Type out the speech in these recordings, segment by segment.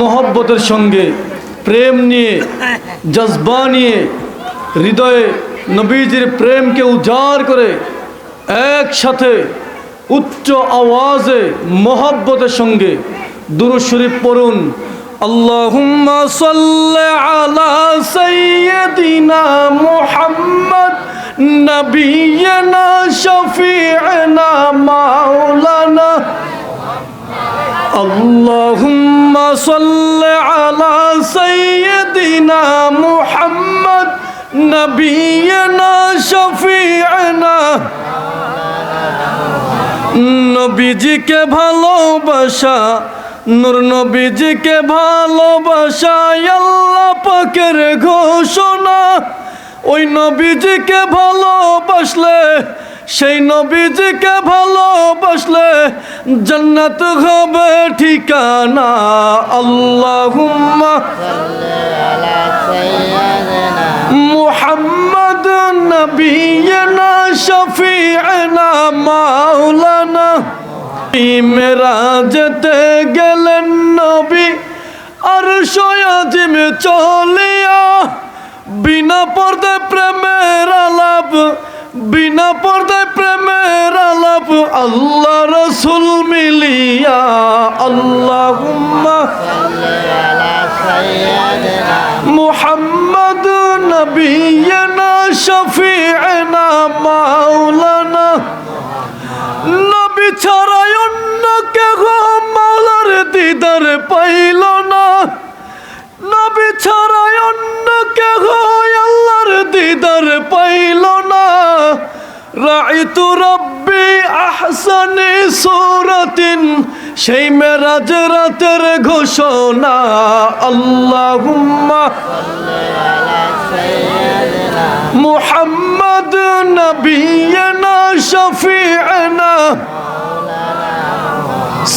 মহব্বতের সঙ্গে, প্রেম নিয়ে, জজবা নিয়ে, হৃদয়ে নবীজির প্রেমকে উজাড় করে একসাথে উচ্চ আওয়াজে মহব্বতের সঙ্গে দুরুদ শরীফ পড়ুন। আল্লাহুম্মা সাল্লি আলা শফি'না মাওলানা اللهم صل على سيدنا محمد نبينا شفيعنا নবীজিকে ভালোবাসা নূর নবীজিকে ভালোবাসা আল্লাহ পাকের ঘোষণা ওই নবীজিকে ভালোবাসলে সেই নবীজিকে ভালোবাসলে জান্নাত হবে ঠিকানা। আল্লাহুম্মা মুহাম্মদ নবীনা শফিআনা মাওলানা। মেরাজতে গেলেন নবী আর সয়াজিমে চলিয়া, বিনা পর্দায় প্রেমের আলাপ বিনা পর্দায় প্রেমের আলাপ, আল্লাহ রসুল মিলিয়া, আল্লাহুম্মা মুহাম্মদ নবীনা শফিআনা মাওলানা। নবী ছাড়াই অন্য কেহ মাওলার দিদার পাইল না। নবী ছাড়াই অন্য কেহ আল্লাহর দিদার পাইল না রাইতু রব্বি আহসানি সুরাতিন, সেই মেরাজ রাতের ঘোষণা। আল্লাহুম্মা মুহাম্মদ নবিয়না শফিআনা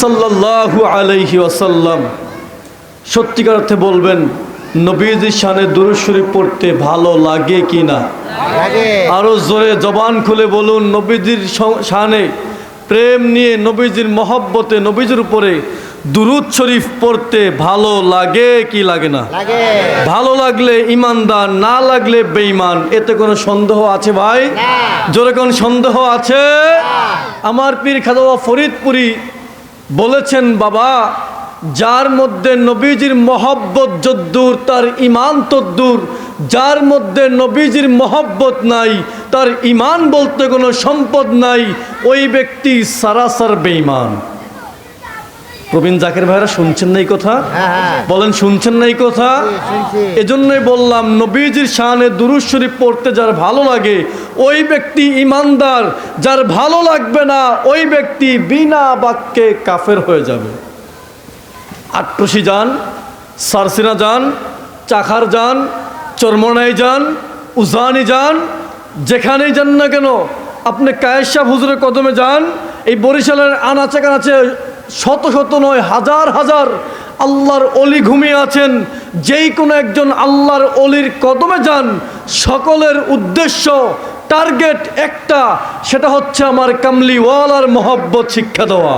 সাল্লাল্লাহু আলাইহি ওয়াসাল্লাম। সত্যিকার অর্থে বলবেন, নবীজির শানে দুরূদ শরীফ পড়তে ভালো লাগে কি না আরও জোরে জবান খুলে বলুন নবীজির শানে প্রেম নিয়ে নবীজির মহব্বতে নবীজির উপরে দুরুদ শরীফ পড়তে ভালো লাগে কি লাগে না? ভালো লাগলে ইমানদার না লাগলে বেঈমান এতে কোনো সন্দেহ আছে ভাই? জোরে কোন সন্দেহ আছে? আমার পীর খাদা ফরিদপুরি বলেছেন বাবা যার মধ্যে নবীজির মহব্বত যদ্দূর তার ইমান তদ্দূর যার মধ্যে নবীজির মহব্বত নাই তার ইমান বলতে কোনো সম্পদ নাই ওই ব্যক্তি সারাসার বেঈমান। প্রবীণ জাকের ভাইরা শুনছেন না এই কথা? হ্যাঁ হ্যাঁ। বলেন শুনছেন না এই কথা? এজন্যই বললাম নবীজির শানে দুরুদ শরীফ পড়তে যার ভালো লাগে ওই ব্যক্তি ইমানদার যার ভালো লাগবে না ওই ব্যক্তি বিনা বাক্যে কাফের হয়ে যাবে। আট্টসি যান, সারসিনা যান, চাখার যান, চরমনাই যান, উজানি যান, যেখানেই যান না কেন, আপনি কায়েশা হুজুরের কদমে যান, এই বরিশালের আনাচে কানাচে শত শত নয়, হাজার হাজার আল্লাহর অলি ঘুমিয়ে আছেন, যেই কোনো একজন আল্লাহর অলির কদমে যান, সকলের উদ্দেশ্য, টার্গেট একটা, সেটা হচ্ছে আমার কামলিওয়ালার মহব্বত শিক্ষা দেওয়া।